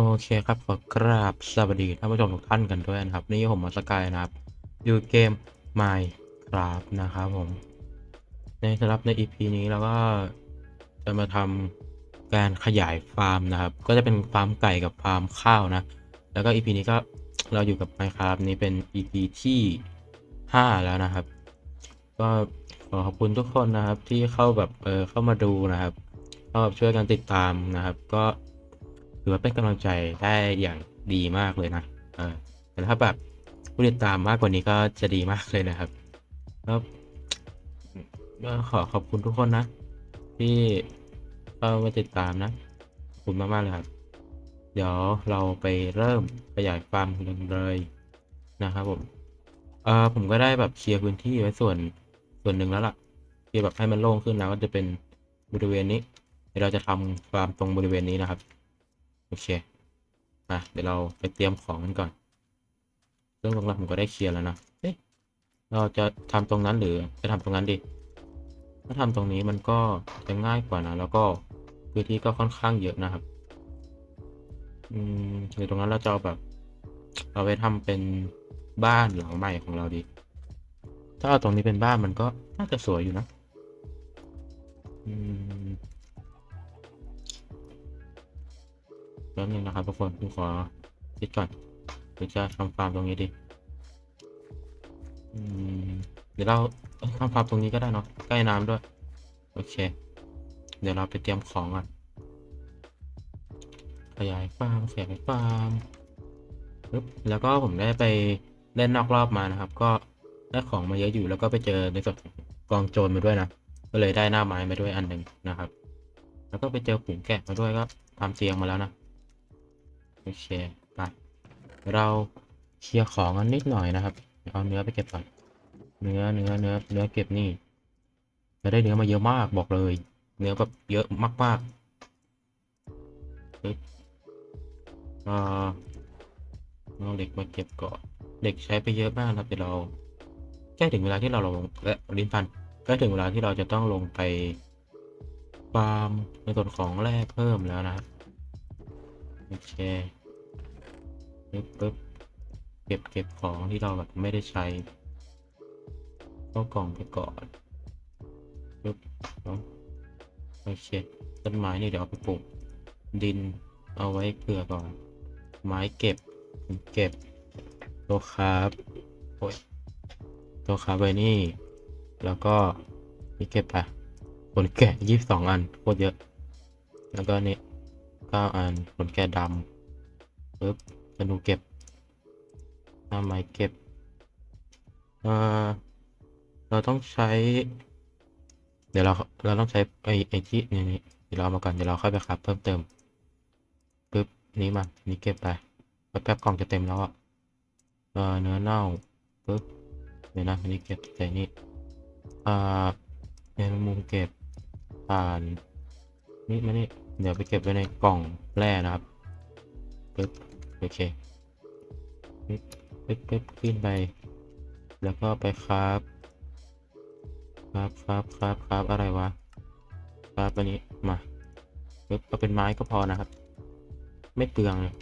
โอเคครับขอกราบสวัสดีท่านผู้ชมทุกท่านกันด้วยนะครับ นี่ผมมาสกายนะครับอยู่เกม Minecraft นะครับผม ในสำหรับใน EP นี้เราก็จะมาทำการขยายฟาร์มนะครับ ก็จะเป็นฟาร์มไก่กับฟาร์มข้าวนะ แล้วก็ EP นี้ก็เราอยู่กับ Minecraft นี้เป็น EP ที่ 5 แล้วนะครับ ก็ขอขอบคุณทุกคนนะครับที่เข้าแบบเออเข้ามาดูนะครับเข้าแบบช่วยกันติดตามนะครับ ก็ ถือว่าเป็นกำลังใจได้อย่างดีมากเลยนะเออแต่ถ้าแบบผู้ติดตามมากกว่านี้ก็จะดีมากเลยนะครับแล้วก็ขอขอบคุณทุกคนนะ ที่เข้ามาติดตามนะขอบคุณมากๆเลยครับ เดี๋ยวเราไปเริ่มขยายฟาร์มกันเลยนะครับผมเออผมก็ได้แบบเคลียร์พื้นที่ไว้ส่วนส่วนหนึ่งแล้วล่ะเคลียร์แบบให้มันโล่งขึ้นนะก็จะเป็นบริเวณนี้เดี๋ยวเราจะทำฟาร์มตรงบริเวณนี้นะครับ โอเคมาเดี๋ยวเราไปเตรียมของกันก่อนซึ่องตรงนั้นผมก็ได้เคลียร์แล้วนะเอ๊ะเราจะทำตรงนั้นหรือจะทำตรงนั้นดี ถ้าทำตรงนี้มันก็จะง่ายกว่านะ แล้วก็พื้นที่ก็ค่อนข้างเยอะนะครับ อืมหรือตรงนั้นเราจะเอาแบบ เอาไว้ทำเป็นบ้านหลังใหม่ของเราดี ถ้าเอาตรงนี้เป็นบ้านมันก็น่าจะสวยอยู่นะ อืม ป๊บนึงนะครับทุกคนผมขอคิดก่อนหรือจะทำฟาร์มตรงนี้ดีอืมเดี๋ยวเราทำฟาร์มตรงนี้ก็ได้เนาะใกล้น้ำด้วย โอเค เดี๋ยวเราไปเตรียมของก่อนขยายฟาร์มขยายฟาร์มปึ๊บแล้วก็ผมได้ไปเล่นนอกรอบมานะครับ ก็ได้ของมาเยอะอยู่แล้วก็ไปเจอในส่วนของกองโจรมาด้วยนะก็เลยได้หน้าไม้มาด้วยอันหนึ่งนะครับ แล้วก็ไปเจอฝูงแกะมาด้วยก็ทำเตียงมาแล้วนะ โอเคไปเราเคลียร์ของกันนิดหน่อยนะครับ เอาเนื้อไปเก็บก่อน เนื้อเนื้อเนื้อเนื้อเก็บนี่เราได้เนื้อมาเยอะมากบอกเลย เนื้อแบบเยอะมากๆอ่าเอาเหล็กมาเก็บก่อนเหล็กใช้ไปเยอะมากนะครับเดี๋ยวเราใกล้ถึงเวลาที่เราลงและลิ้นพันใกล้ถึงเวลาที่เราจะต้องลงไปฟาร์มในส่วนของแร่เพิ่มแล้วนะครับโอเค ปึ๊บปึ๊บเก็บเก็บของที่เราแบบไม่ได้ใช้เข้ากล่องไปก่อนปึ๊บโอเคต้นไม้นี่เดี๋ยวเอาไปปลูกดินเอาไว้เผื่อก่อน ไม้เก็บเก็บตัวคราฟโอ้ยตัวคราฟไว้นี่ แล้วก็นี่เก็บไปผลแกะยี่สิบสองอันโคตรเยอะ แล้วก็นี่เก้าอันผลแกะดำปึ๊บ ธนูเก็บหน้าไม้เก็บเออเราต้องใช้ เดี๋ยวเราเราต้องใช้ไอ้ไอ้ที่นี่นี่เดี๋ยวเรามาก่อนเดี๋ยวเราค่อยไปครับเพิ่มเติมปึ๊บนี้มานี่เก็บไปแป๊บๆกล่องจะเต็มแล้วอะเออเนื้อเน่าปึ๊บเดี๋ยวนะอันนี้เก็บใส่นี่อ่าแมงมุมเก็บผ่านนี่มานี่เดี๋ยวไปเก็บไว้ในกล่องแร่นะครับปึ๊บ โอเคปึ๊บปึ๊บปึ๊บขึ้นไป แล้วก็ไปครับ ครับครับครับครับอะไรวะ ครับอันนี้มาปึ๊บก็เป็นไม้ก็พอนะครับ ไม่เปลืองเลย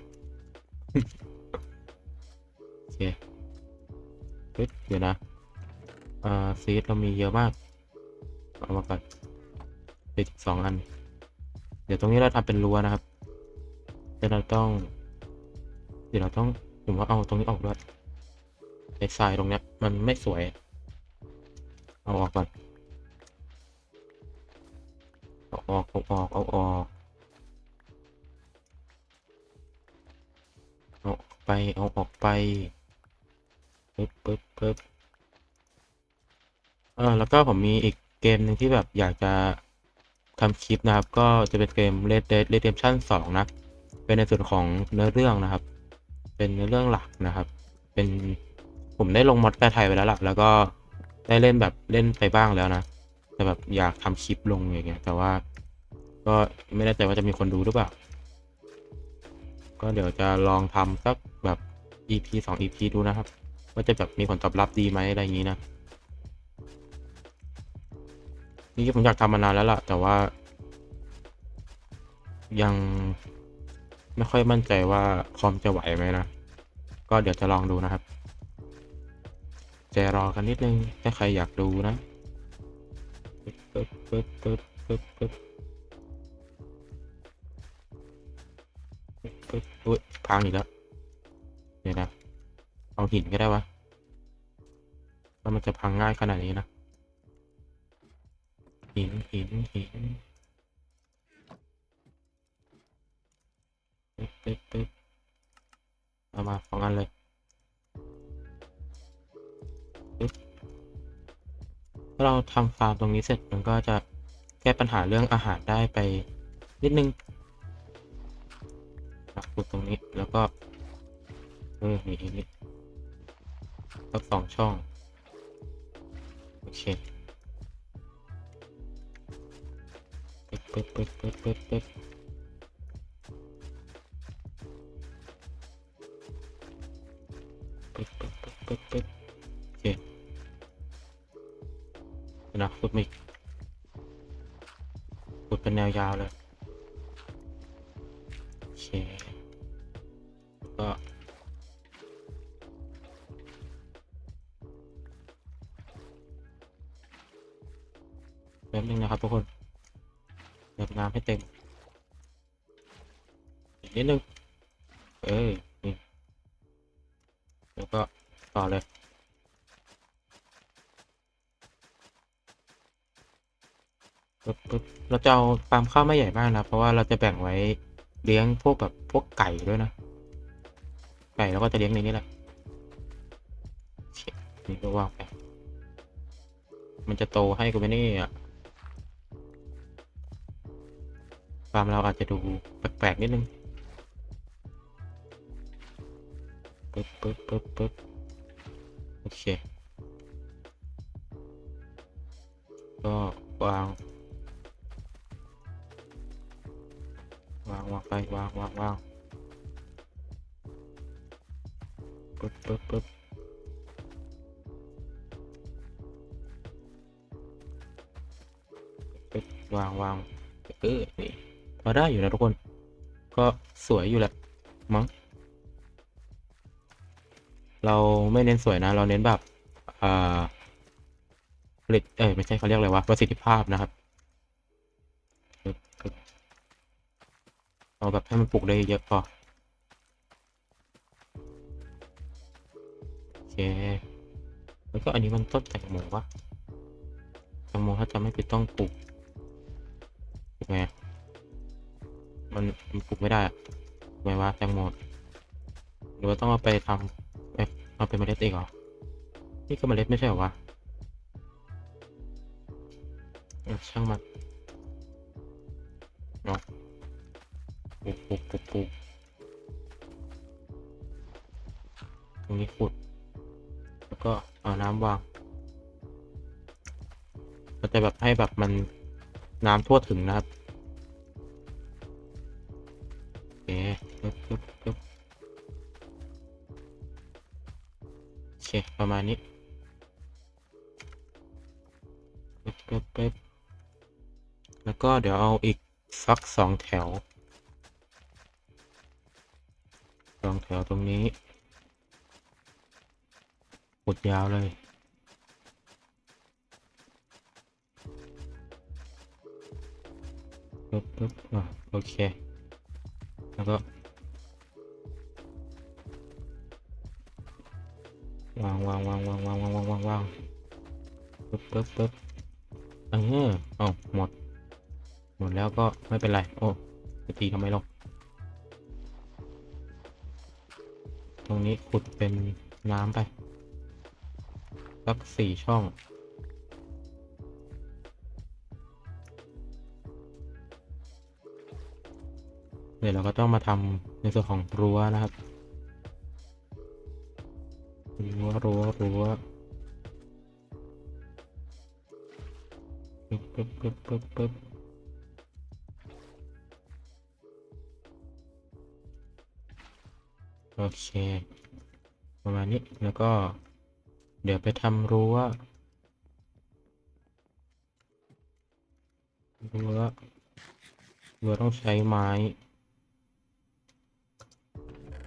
โอเคเฮ้ยเดี๋ยวนะอ่าซีดเรามีเยอะมาก เอามาก่อนติดสองอัน เดี๋ยวตรงนี้เราทำเป็นรั้วนะครับเดี๋ยวเราต้อง ดี๋ยวเราต้องผมว่าเอาตรงนี้ออกด้วยไอ้ทรายตรงเนี้ย มันไม่สวย เอาออกก่อนเอาออกเอาออกเอาออกเอาไปเอาออกไปปึ๊บปึ๊บปึ๊บเออแล้วก็ผมมีอีกเกมหนึ่งที่แบบอยากจะทำคลิปนะครับ ก็จะเป็นเกม Red Dead Redemption 2 นะ เป็นในส่วนของเนื้อเรื่องนะครับ เป็นเรื่องหลักนะครับ เป็นผมได้ลงมอดแปลไทยไปแล้วล่ะ แล้วก็ได้เล่นแบบเล่นไปบ้างแล้วนะ แต่แบบอยากทำคลิปลงอย่างเงี้ย แต่ว่าก็ไม่แน่ใจว่าจะมีคนดูหรือเปล่า ก็เดี๋ยวจะลองทำสักแบบ EP สอง EP ดูนะครับ ว่าจะแบบมีผลตอบรับดีไหมอะไรอย่างนี้นะ นี่ผมอยากทำมานานแล้วล่ะ แต่ว่า ยัง ไม่ค่อยมั่นใจว่าคอมจะไหวไหมนะ ก็เดี๋ยวจะลองดูนะครับใจรอกันนิดนึง ถ้าใครอยากดูนะปึ๊บปึ๊บปึ๊บปึ๊บปึ๊บปึ๊บอุ้ยพังอีกแล้วเดี๋ยวนะ เอาหินก็ได้วะว่ามันจะพังง่ายขนาดนี้นะ หินหินหิน ปึ๊บปึ๊บปึ๊บเอามาสองอันเลยปึ๊บถ้าเราทำฟาร์มตรงนี้เสร็จมันก็จะแก้ปัญหาเรื่องอาหารได้ไปนิดนึงอะขุดตรงนี้แล้วก็เออมีอีกนิดสักสองช่อง โอเคปึ๊บปึ๊บปึ๊บปึ๊บปึ๊บ จะเอาฟาร์มข้าวไม่ใหญ่มากนะ เพราะว่าเราจะแบ่งไว้เลี้ยงพวกแบบพวกไก่ด้วยนะ ไก่เราก็จะเลี้ยงในนี้แหละนี่ก็ว่างไปมันจะโตให้กูไมเนี่ยฟาร์มเราอาจจะดูแปลกๆนิดนึงปึ๊บปึ๊บปึ๊บปึ๊บโอเค ก็วาง วางวางไปวางวางวางปึ๊บปึ๊บปึ๊บปึ๊บวางวางเออนี่พอได้อยู่นะทุกคน ก็สวยอยู่แหละมั้งเราไม่เน้นสวยนะ เราเน้นแบบอ่าผลิตเอ้ยไม่ใช่เขาเรียกอะไรวะประสิทธิภาพนะครับ เอาแบบให้มันปลูกได้เยอะพอโอเคแล้วก็อันนี้มันต้นแตงโมวะแตงโมถ้าจะไม่ผิดต้องปลูกปลูกไงอะมันมันปลูกไม่ได้ทำไมวะแตงโมหรือว่าต้องเอาไปทำเอ๊ะเอาไปเมล็ดเองเหรอนี่ก็เมล็ดไม่ใช่เหรอวะเออช่างมัน ปลูกปลูกปลูกปลูกตรงนี้ขุด แล้วก็เอาน้ำวางมันจะแบบให้แบบมันน้ำทั่วถึงนะครับโอเคปึ๊บปึ๊บปึ๊บโอเคประมาณนี้ปึ๊บปึ๊บปึ๊บแล้วก็เดี๋ยวเอาอีกสักสองแถว องแถวตรงนี้ขุดยาวเลย ปึ๊บปึ๊บอะโอเค แล้วก็วางวางวางวางวางวางวางวางวางปึ๊บปึ๊บปึ๊บเออเอาหมด หมดแล้วก็ไม่เป็นไร โอ้จะตีทำไมหร ตรงนี้ขุดเป็นน้ำไป สักสี่ช่อง เดี๋ยวเราก็ต้องมาทำในส่วนของรั้วนะครับ รั้วรั้วรั้วปึ๊บปึ๊บปึ๊บปึ๊บ เค ประมาณนี้แล้วก็เดี๋ยวไปทำรั้วรั้วรั้วต้องใช้ไม้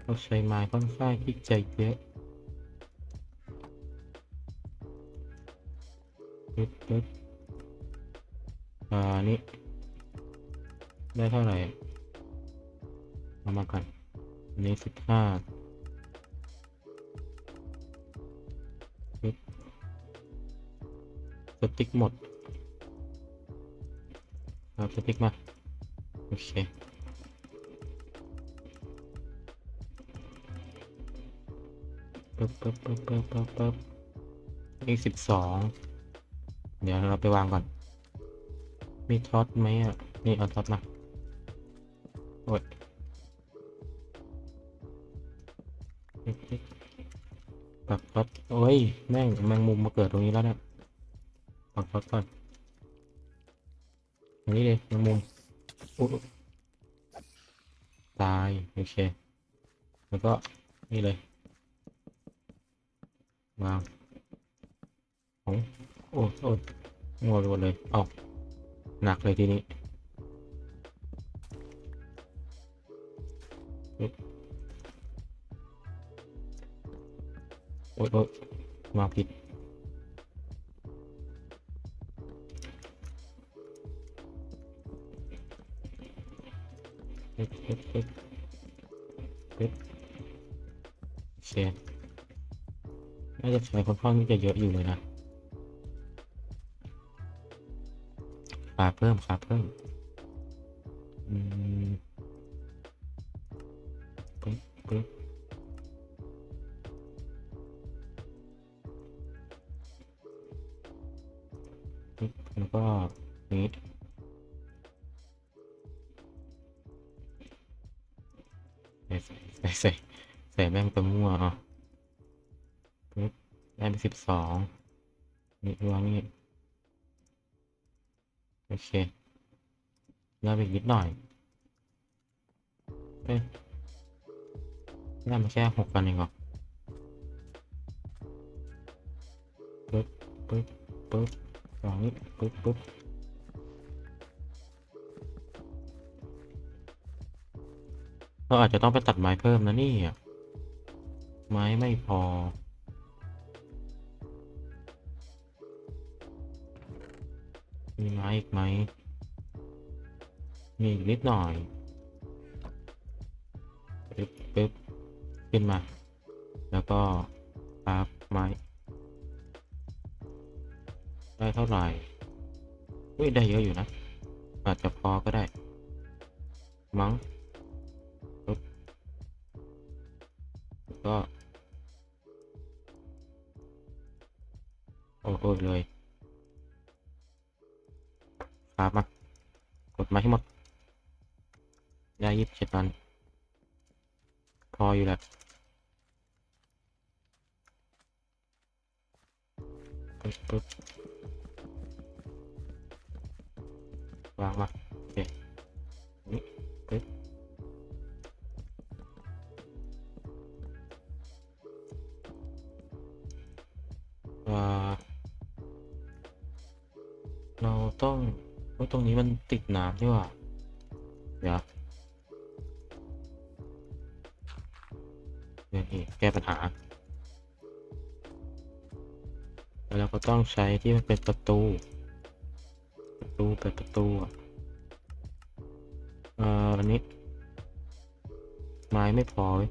เราใช้ไม้ค่อนข้างที่จะเยอะปึ๊บปึ๊บอ่านี่ได้เท่าไหร่เอามากัน นนี้สิบห้าสติ๊กหมดเอาสติ๊กมา โอเคปึ๊บปึ๊บปึ๊บปึ๊บปึ๊บปึ๊บอีกสิบสองเดี๋ยวเราไปวางก่อน มีท็อตไหมอะ นี่เอาท็อตมา แม่งแมงมุมมาเกิดตรงนี้แล้วเนี่ยปักท็อตก่อนอันนี้เลยแมงมุมตายโอเคแล้วก็นี่เลยวางโอ้โอ้โอ้งอไปหมดเลยเอาหนักเลยทีนี้โอ้ยโอ้ย มาผิดปึ๊บปึ๊บปึ๊บปึ๊บโอเคน่าจะใช้คนข้างที่จะเยอะอยู่เลยนะขาเพิ่มขาเพิ่ม อืมปึ๊บปึ๊บ แล้วก็นี้ใส่ใส่ใส่ใส่ใส่แม่งไปมั่วอะปึ๊บได้ไปสิบสองนี่วงนี่โอเคได้ไปนิดหน่อยเอ้ยได้มาแค่หกกันเองเหรอปึ๊บปึ๊บปึ๊บ วางนี่ปึ๊บปึ๊บเราอาจจะต้องไปตัดไม้เพิ่มนะนี่อะไม้ไม่พอ มีไม้อีกไหม มีอีกนิดหน่อยปึ๊บปึ๊บขึ้นมา แล้วก็ครับไม้ ได้เท่าไหร่อุ้ยได้เยอะอยู่นะ อาจจะพอก็ได้ มั้งปึ๊บแล้วก็โอ้โหเลยครับมากดมาให้หมด ได้ยี่สิบเจ็ดวัน พออยู่แหละ ปึ๊บปึ๊บวางมาโอเคนี่ปึ๊บอ่าเราต้องว่าตรงนี้มันติดน้ำด้วยว่ะเดี๋ยวเดี๋ยวนี่แก้ปัญหา ต้องใช้ที่มันเป็นประตู ประตูเปิดประตูอะเอ่ออันนี้ ไม้ไม่พอเว้ย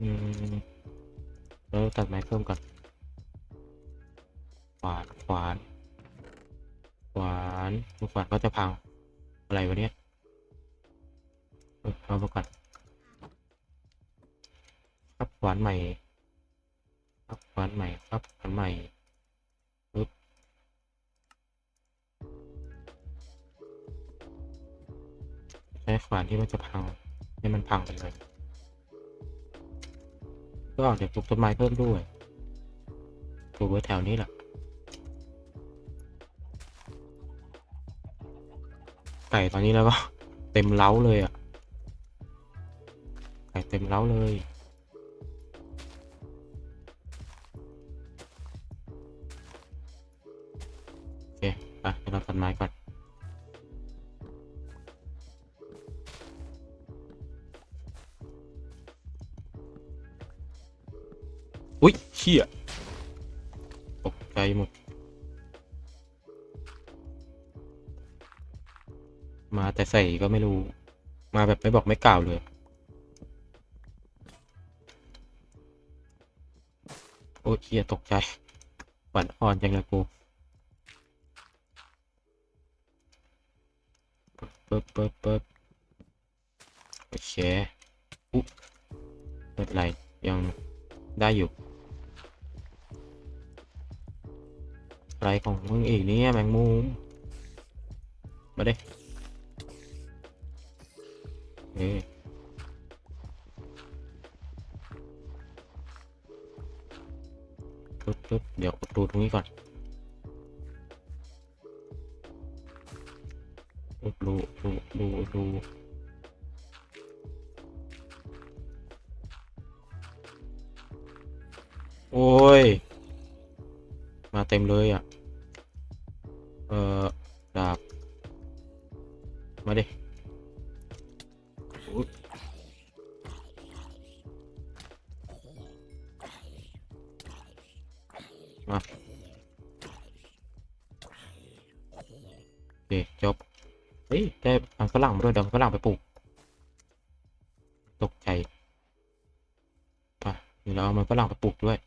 อืมเราตัดไม้เพิ่มก่อนขวานขวานขวานขวานก็จะพังอะไรวะเนี่ยเอามาก่อนครับขวานใหม่ ครับขวานใหม่ครับขวานใหม่ปึ๊บใช้ขวานที่มันจะพังให้มันพังไปเลยก็เดี๋ยวปลูกต้นไม้เพิ่มด้วยปลูกไว้แถวนี้แหละไก่ตอนนี้แล้วก็เต็มเล้าเลยอะไก่เต็มเล้าเลย อะเราตัดไม้ก่อนอุ้ยเชี่ยตกใจหมด มาแต่ใส่ก็ไม่รู้ มาแบบไม่บอกไม่กล่าวเลย โอ้เชี่ยตกใจหวันอ่อนจังเลยกู ปิดเปิดเปิดโอเคอุ๊บไม่เป็นไรยังได้อยู่ อะไรของมึงอีกเนี่ยแมงมุมมาดิเอ้ยปึ๊บปึ๊บเดี๋ยวดูตรงนี้ก่อน ปึ๊บดูดูดูดูโอ้ย มาเต็มเลยอะ เออดาบ มาดิอุ๊ยมาโอเคจบเฮ้ย ได้อันฝรั่งมาด้วยเดี๋ยวฝรั่งไปปลูก ตกใจไปเดี๋ยวเราเอามันฝรั่งไปปลูกด้วย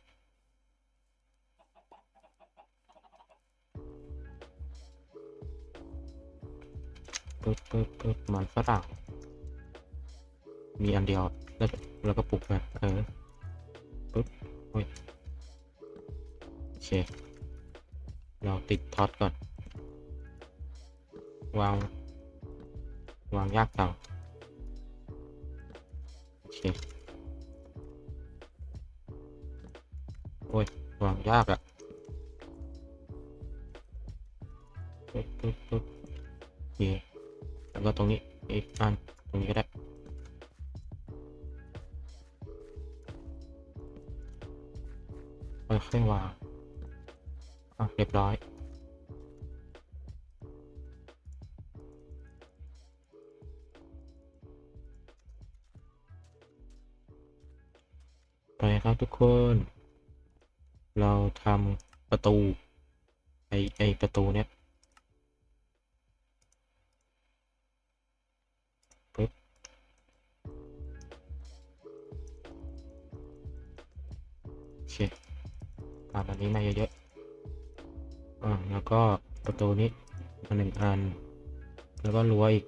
ปึ๊บปึ๊บปึ๊บมันฝรั่ง มีอันเดียว แล้วก็แล้วก็ปลุกมาเออปึ๊บโอ้ยโอเค เราติดท็อตก่อนวาง วางยากจังโอเคโอ้ยวางยากอะปึ๊บปึ๊บปึ๊บโอเคแล้วก็ตรงนี้อีกอันตรงนี้ก็ได้ค่อยๆวางอะเรียบร้อย ครับทุกคน เราทำประตู ไอไอประตูเนี้ยปึ๊บโอเคตามอันนี้มาเยอะๆอ่าแล้วก็ประตูนี้มาหนึ่งอัน แล้วก็รั้วอีก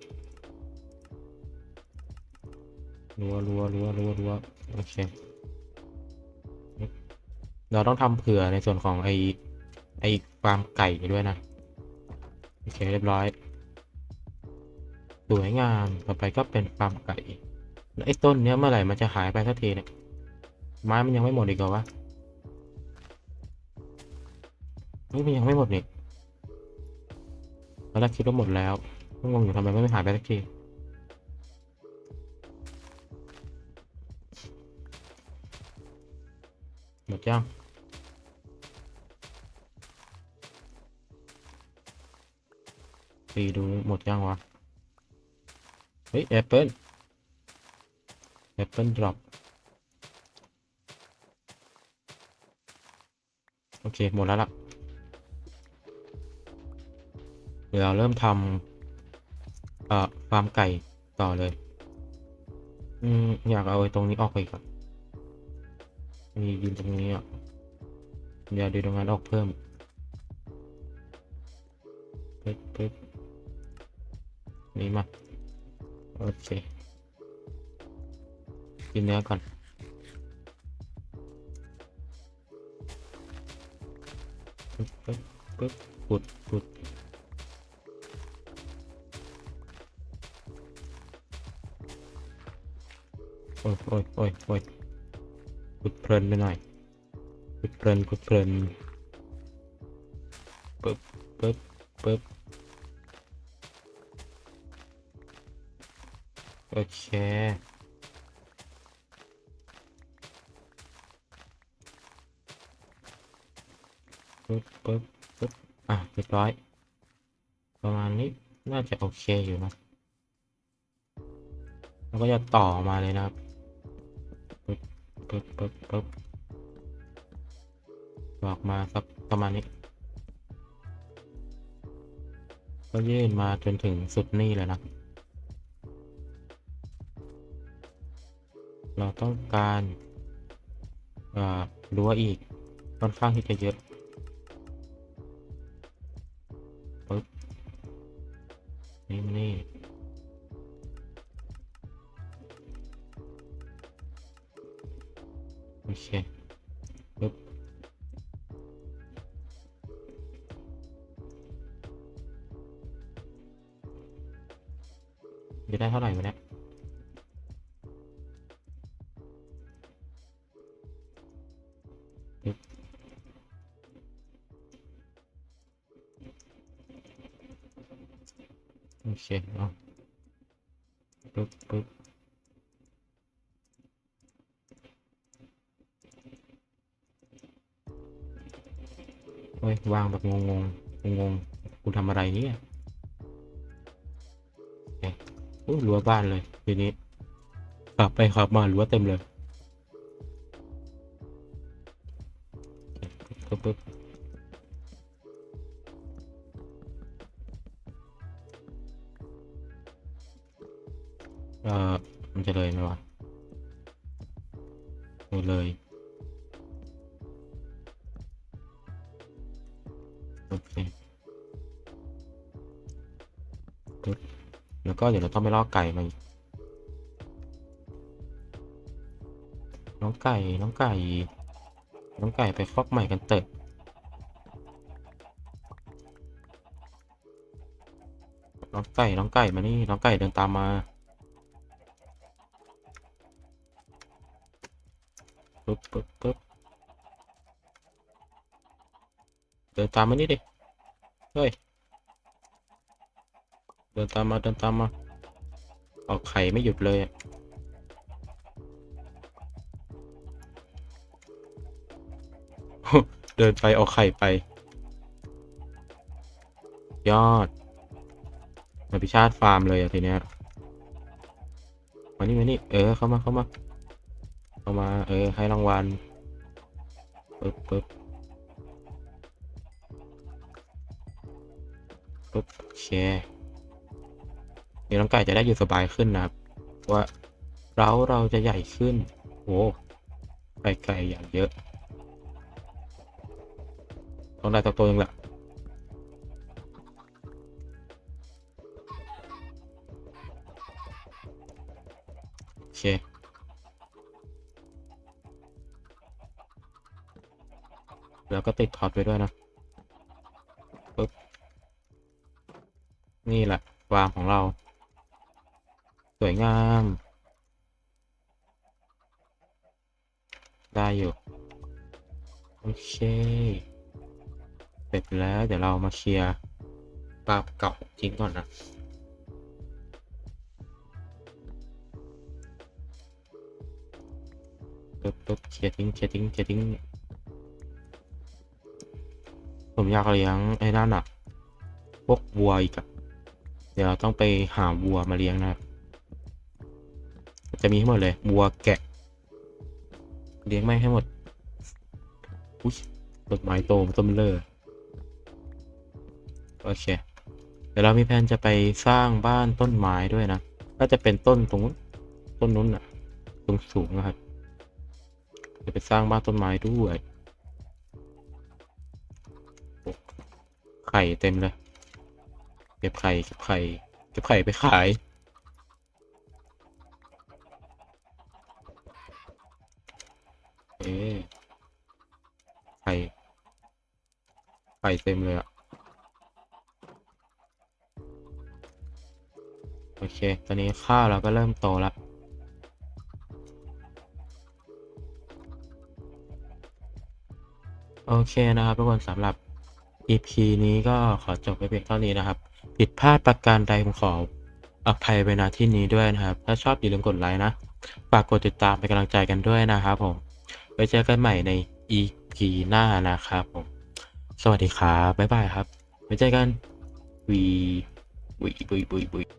รั้วรั้วรั้วรั้วรั้วโอเค เราต้องทำเผื่อในส่วนของไอไอฟาร์มไก่ด้วยนะ โอเคเรียบร้อย สวยงามต่อไปก็เป็นฟาร์มไก่แล้วไอ้ต้นเนี้ยเมื่อไหร่มันจะหายไปสักทีเนี่ยไม้มันยังไม่หมดอีกเหรอวะเฮ้ยมันยังไม่หมดนี่ตอนแรกคิดว่าหมดแล้วก็งงอยู่ทำไมไม่หายไปสักทีหมดยัง ดีดูหมดยังวะ เฮ้ยแอปเปิลแอปเปิลดรอปโอเค หมดแล้วล่ะ เดี๋ยวเราเริ่มทำเอ่อฟาร์มไก่ต่อเลย อืม อยากเอาไอ้ตรงนี้ออกไปก่อนมียืนตรงนี้อะอย่าดูตรงนั้นออกเพิ่มปึ๊บปึ๊บ นี่มา โอเค กินเนื้อก่อน ปึ๊บปึ๊บปึ๊บขุดขุดโอ้ยโอ้ยโอ้ยโอ้ยขุดเพลินไปหน่อยขุดเพลินขุดเพลินปึ๊บปึ๊บปึ๊บ โอเค ปึ๊บปึ๊บปึ๊บอะเรียบร้อย ประมาณนี้น่าจะโอเคอยู่นะแล้วก็จะต่อมาเลยนะครับ ปึ๊บปึ๊บปึ๊บปึ๊บบอกมาสักประมาณนี้ ก็ยื่นมาจนถึงสุดนี่เลยนะ เราต้องการเอ่อรั้วอีกค่อนข้างที่จะเยอะปึ๊บนี่มานี่โอเคปึ๊บจะได้เท่าไหร่วะเนี่ย เคเอาปึ๊บปึ๊บเฮ้ยวางแบบงงงงงงๆกูทำอะไรเนี่ยโอ้รั้วบ้านเลยทีนี้ขับไปขับมารั้วเต็มเลยปึ๊บปึ๊บ จะเลยไหมวะโอ้เลยโอเคปึ๊บแล้วก็เดี๋ยวเราต้องไปล่อไก่มาอีกน้องไก่ น้องไก่ น้องไก่ไปคอกใหม่กันเถอะน้องไก่ น้องไก่มานี่ น้องไก่เดินตามมา ปึ๊บปึ๊บปึ๊บเดินตามมานี่ดิ เฮ้ย เดินตามมาเดินตามมา ออกไข่ไม่หยุดเลยอะเดินไปเอาไข่ไป ยอดมาพิชาติฟาร์มเลยอะทีเนี้ยมานี่มานี่ เออ เข้ามาเข้ามา เข้ามา เออ ให้รางวัลปึ๊บปึ๊บปึ๊บโอเคเดี๋ยวน้องไก่จะได้อยู่สบายขึ้นนะครับว่าเราเราจะใหญ่ขึ้นโอ้ไก่ไก่อย่างเยอะต้องได้ตัวตัวนึงแหละโอเค แล้วก็ติดท็อตไว้ด้วยนะปึ๊บนี่แหละวางของเรา สวยงาม ได้อยู่ โอเค เสร็จแล้วเดี๋ยวเรามาเคลียร์ปลาเก่าทิ้งก่อนนะปึ๊บปึ๊บเคลียร์ทิ้งเคลียร์ทิ้งเคลียร์ทิ้ง ผมอยากเลี้ยงไอ้นั่นอะพวกวัวอีกอะเดี๋ยวเราต้องไปหาวัวมาเลี้ยงนะครับจะมีให้หมดเลยวัวแกะ เลี้ยงไม่ให้หมดอุ้ยต้นไม้โตมันต้นเลอโอเค เดี๋ยวเรามีแผนจะไปสร้างบ้านต้นไม้ด้วยนะก็จะเป็นต้นตรงนู้นต้นนู้นอะตรงสูงนะครับ จะไปสร้างบ้านต้นไม้ด้วย ไข่เต็มเลย เก็บไข่เก็บไข่เก็บไข่ไปขาย เอ๊ไข่ไข่เต็มเลยอะโอเค ตอนนี้ข้าวเราก็เริ่มโตแล้วโอเคนะครับทุกคนสำหรับ EP นี้ก็ขอจบไปเพียงเท่านี้นะครับ ผิดพลาดประการใดผมขออภัยไปณที่นี้ด้วยนะครับ ถ้าชอบอย่าลืมกดไลค์นะ ฝากกดติดตามเป็นกำลังใจกันด้วยนะครับผม ไว้เจอกันใหม่ใน EP หน้านะครับผม สวัสดีครับ บ๊ายบายครับ ไว้เจอกันวีวีวีวีวี